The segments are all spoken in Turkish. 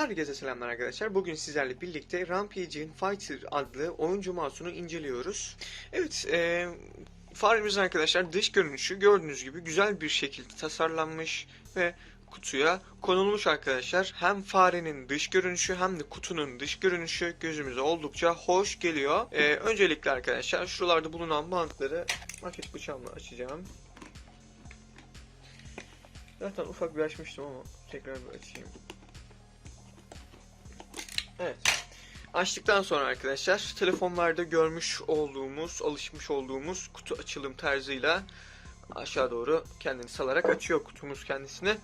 Herkese selamlar arkadaşlar. Bugün sizlerle birlikte Rampage'in Fighter adlı oyuncu mouse'unu inceliyoruz. Evet, e, faremizin arkadaşlar dış görünüşü gördüğünüz gibi güzel bir şekilde tasarlanmış ve kutuya konulmuş arkadaşlar. Hem farenin dış görünüşü hem de kutunun dış görünüşü gözümüze oldukça hoş geliyor. E, öncelikle arkadaşlar şuralarda bulunan bantları maket bıçağımla açacağım. Zaten ufak bir açmıştım ama tekrar bir açayım. Evet. Açtıktan sonra arkadaşlar telefonlarda görmüş olduğumuz, alışmış olduğumuz kutu açılım tarzıyla aşağı doğru kendini salarak açıyor kutumuz kendisini.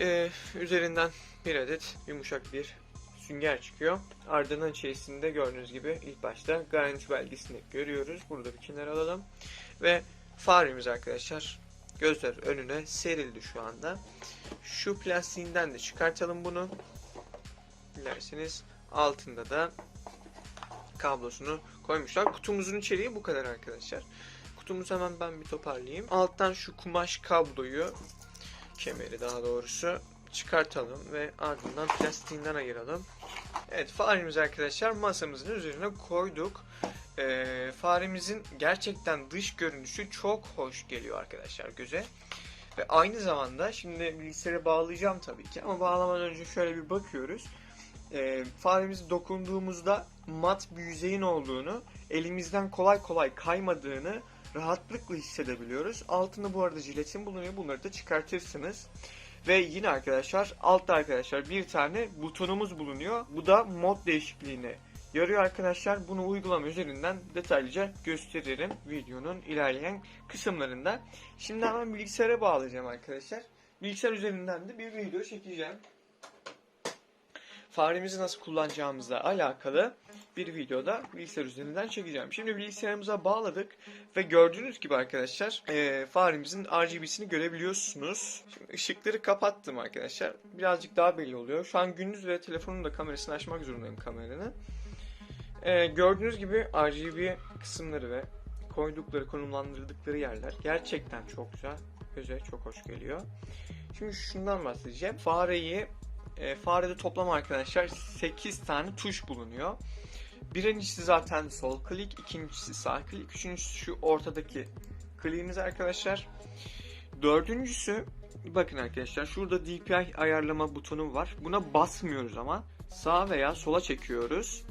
Ee, üzerinden bir adet yumuşak bir sünger çıkıyor. Ardından içerisinde gördüğünüz gibi ilk başta garanti belgesini görüyoruz. Burada bir kenara alalım. Ve faremiz arkadaşlar gözler önüne serildi şu anda. Şu plastiğinden de çıkartalım bunu. Dilerseniz altında da kablosunu koymuşlar. Kutumuzun içeriği bu kadar arkadaşlar. Kutumuzu hemen ben bir toparlayayım. Alttan şu kumaş kabloyu, kemeri daha doğrusu çıkartalım ve ardından plastiğinden ayıralım. Evet faremizi arkadaşlar masamızın üzerine koyduk. Ee, faremizin gerçekten dış görünüşü çok hoş geliyor arkadaşlar göze. Ve aynı zamanda şimdi bilgisayara bağlayacağım tabii ki ama bağlamadan önce şöyle bir bakıyoruz e, faremizi dokunduğumuzda mat bir yüzeyin olduğunu, elimizden kolay kolay kaymadığını rahatlıkla hissedebiliyoruz. Altında bu arada jiletin bulunuyor. Bunları da çıkartırsınız. Ve yine arkadaşlar altta arkadaşlar bir tane butonumuz bulunuyor. Bu da mod değişikliğine yarıyor arkadaşlar. Bunu uygulama üzerinden detaylıca gösteririm videonun ilerleyen kısımlarında. Şimdi hemen bilgisayara bağlayacağım arkadaşlar. Bilgisayar üzerinden de bir video çekeceğim faremizi nasıl kullanacağımızla alakalı bir videoda bilgisayar üzerinden çekeceğim. Şimdi bilgisayarımıza bağladık ve gördüğünüz gibi arkadaşlar e, faremizin RGB'sini görebiliyorsunuz. Şimdi ışıkları kapattım arkadaşlar. Birazcık daha belli oluyor. Şu an gündüz ve telefonun da kamerasını açmak zorundayım kameranı. E, gördüğünüz gibi RGB kısımları ve koydukları, konumlandırdıkları yerler gerçekten çok güzel. Göze çok hoş geliyor. Şimdi şundan bahsedeceğim. Fareyi e, farede toplam arkadaşlar 8 tane tuş bulunuyor. Birincisi zaten sol klik, ikincisi sağ klik, üçüncüsü şu ortadaki kliğimiz arkadaşlar. Dördüncüsü bakın arkadaşlar şurada DPI ayarlama butonu var. Buna basmıyoruz ama sağ veya sola çekiyoruz.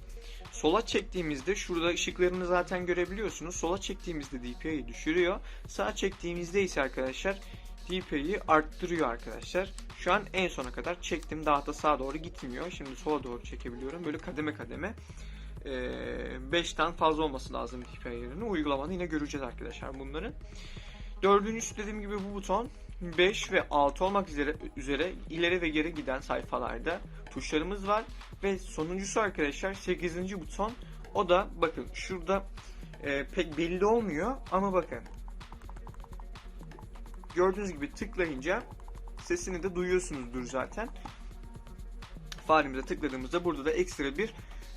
Sola çektiğimizde şurada ışıklarını zaten görebiliyorsunuz. Sola çektiğimizde DPI'yi düşürüyor. Sağ çektiğimizde ise arkadaşlar DPI'yi arttırıyor arkadaşlar. Şu an en sona kadar çektim. Daha da sağa doğru gitmiyor. Şimdi sola doğru çekebiliyorum. Böyle kademe kademe. 5'ten fazla olması lazım DPI yerini. Uygulamada yine göreceğiz arkadaşlar bunları. Dördüncüsü dediğim gibi bu buton 5 ve 6 olmak üzere, üzere ileri ve geri giden sayfalarda tuşlarımız var. Ve sonuncusu arkadaşlar 8. buton. O da bakın şurada e, pek belli olmuyor ama bakın gördüğünüz gibi tıklayınca sesini de duyuyorsunuzdur zaten. Faremize tıkladığımızda burada da ekstra bir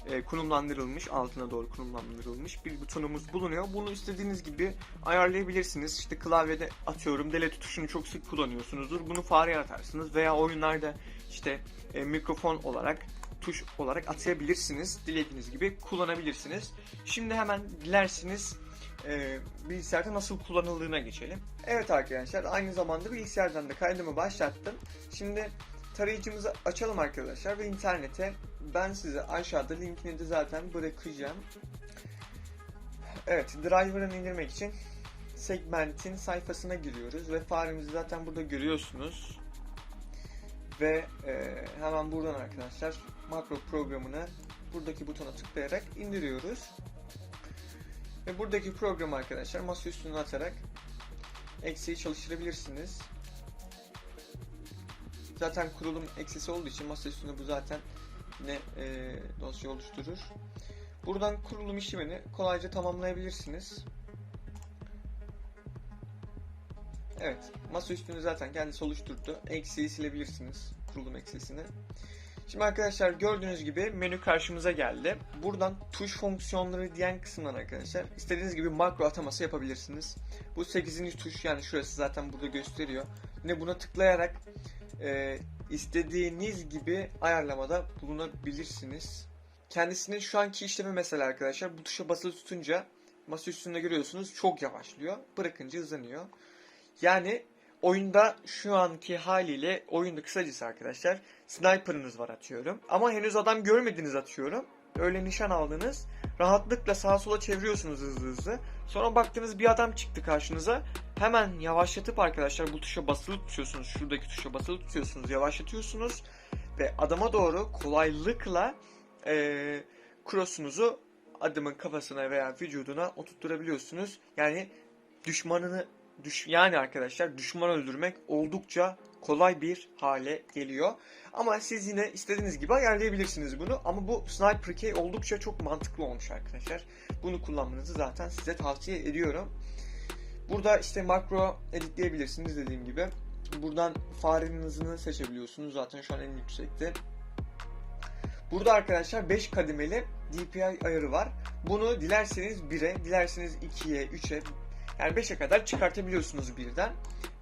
e, konumlandırılmış, altına doğru konumlandırılmış bir butonumuz bulunuyor. Bunu istediğiniz gibi ayarlayabilirsiniz. İşte klavyede atıyorum delete tuşunu çok sık kullanıyorsunuzdur. Bunu fareye atarsınız veya oyunlarda işte e, mikrofon olarak tuş olarak atayabilirsiniz. Dilediğiniz gibi kullanabilirsiniz. Şimdi hemen dilerseniz e, bilgisayarda nasıl kullanıldığına geçelim. Evet arkadaşlar aynı zamanda bilgisayardan da kaydımı başlattım. Şimdi tarayıcımızı açalım arkadaşlar ve internete ben size aşağıda linkini de zaten bırakacağım. Evet driver'ını indirmek için segmentin sayfasına giriyoruz ve faremizi zaten burada görüyorsunuz. Ve e, hemen buradan arkadaşlar makro programını buradaki butona tıklayarak indiriyoruz. Ve buradaki program arkadaşlar masa üstüne atarak eksiği çalıştırabilirsiniz. Zaten kurulum eksisi olduğu için masa üstünde bu zaten ne e, dosya oluşturur. Buradan kurulum işlemini kolayca tamamlayabilirsiniz. Evet, masa üstünü zaten kendisi oluşturdu. Eksiği silebilirsiniz, kurulum eksisini. Şimdi arkadaşlar gördüğünüz gibi menü karşımıza geldi. Buradan tuş fonksiyonları diyen kısımdan arkadaşlar istediğiniz gibi makro ataması yapabilirsiniz. Bu 8. tuş yani şurası zaten burada gösteriyor. Yine buna tıklayarak e, istediğiniz gibi ayarlamada bulunabilirsiniz. Kendisinin şu anki işlemi mesela arkadaşlar bu tuşa basılı tutunca masa üstünde görüyorsunuz çok yavaşlıyor. Bırakınca hızlanıyor. Yani oyunda şu anki haliyle oyunda kısacası arkadaşlar sniper'ınız var atıyorum. Ama henüz adam görmediniz atıyorum. Öyle nişan aldınız. Rahatlıkla sağa sola çeviriyorsunuz hızlı hızlı. Sonra baktınız bir adam çıktı karşınıza. Hemen yavaşlatıp arkadaşlar bu tuşa basılı tutuyorsunuz. Şuradaki tuşa basılı tutuyorsunuz. Yavaşlatıyorsunuz. Ve adama doğru kolaylıkla eee cross'unuzu adamın kafasına veya vücuduna oturtturabiliyorsunuz. Yani düşmanını düş yani arkadaşlar düşman öldürmek oldukça kolay bir hale geliyor. Ama siz yine istediğiniz gibi ayarlayabilirsiniz bunu. Ama bu Sniper Key oldukça çok mantıklı olmuş arkadaşlar. Bunu kullanmanızı zaten size tavsiye ediyorum. Burada işte makro editleyebilirsiniz dediğim gibi. Buradan farenin hızını seçebiliyorsunuz. Zaten şu an en yüksekte. Burada arkadaşlar 5 kademeli DPI ayarı var. Bunu dilerseniz 1'e, dilerseniz 2'ye, 3'e yani 5'e kadar çıkartabiliyorsunuz birden.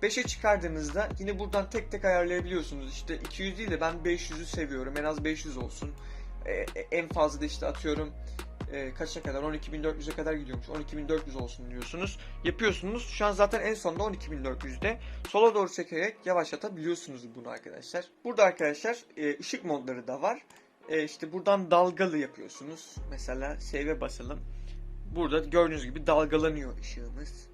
5'e çıkardığınızda yine buradan tek tek ayarlayabiliyorsunuz. İşte 200 değil de ben 500'ü seviyorum. En az 500 olsun. Ee, en fazla da işte atıyorum e, kaça kadar 12.400'e kadar gidiyormuş. 12.400 olsun diyorsunuz. Yapıyorsunuz. Şu an zaten en sonunda 12.400'de. Sola doğru çekerek yavaşlatabiliyorsunuz bunu arkadaşlar. Burada arkadaşlar e, ışık modları da var. E, işte buradan dalgalı yapıyorsunuz. Mesela save'e basalım. Burada gördüğünüz gibi dalgalanıyor ışığımız.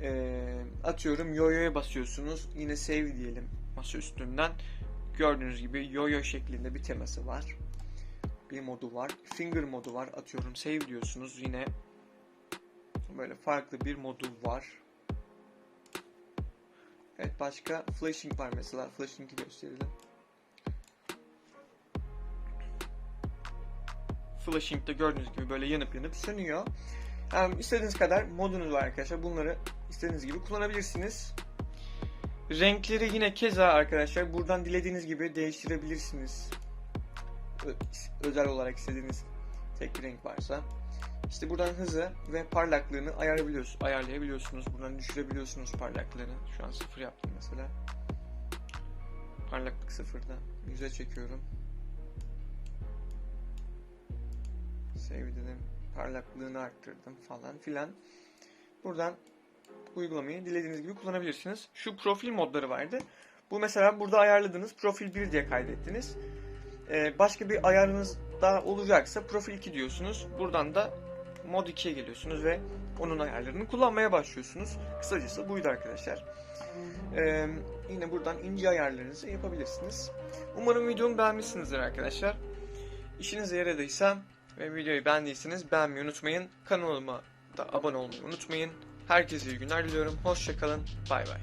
E, atıyorum yoyo'ya basıyorsunuz. Yine save diyelim masa üstünden. Gördüğünüz gibi yoyo şeklinde bir teması var. Bir modu var. Finger modu var. Atıyorum save diyorsunuz. Yine böyle farklı bir modu var. Evet başka flashing var mesela. Flashing'i gösterelim. Flashing'de gördüğünüz gibi böyle yanıp yanıp sönüyor. Yani istediğiniz kadar modunuz var arkadaşlar. Bunları istediğiniz gibi kullanabilirsiniz. Renkleri yine keza arkadaşlar buradan dilediğiniz gibi değiştirebilirsiniz. Özel olarak istediğiniz tek bir renk varsa. İşte buradan hızı ve parlaklığını ayarlayabiliyorsunuz. Ayarlayabiliyorsunuz. Buradan düşürebiliyorsunuz parlaklığını. Şu an sıfır yaptım mesela. Parlaklık sıfırda. Yüze çekiyorum. Save dedim. Parlaklığını arttırdım falan filan. Buradan uygulamayı dilediğiniz gibi kullanabilirsiniz. Şu profil modları vardı. Bu mesela burada ayarladığınız profil 1 diye kaydettiniz. Ee, başka bir ayarınız daha olacaksa profil 2 diyorsunuz. Buradan da mod 2'ye geliyorsunuz ve onun ayarlarını kullanmaya başlıyorsunuz. Kısacası buydu arkadaşlar. Ee, yine buradan ince ayarlarınızı yapabilirsiniz. Umarım videomu beğenmişsinizdir arkadaşlar. İşinize yaradıysa ve videoyu beğendiyseniz beğenmeyi unutmayın. Kanalıma da abone olmayı unutmayın. Herkese iyi günler diliyorum. Hoşçakalın. Bay bay.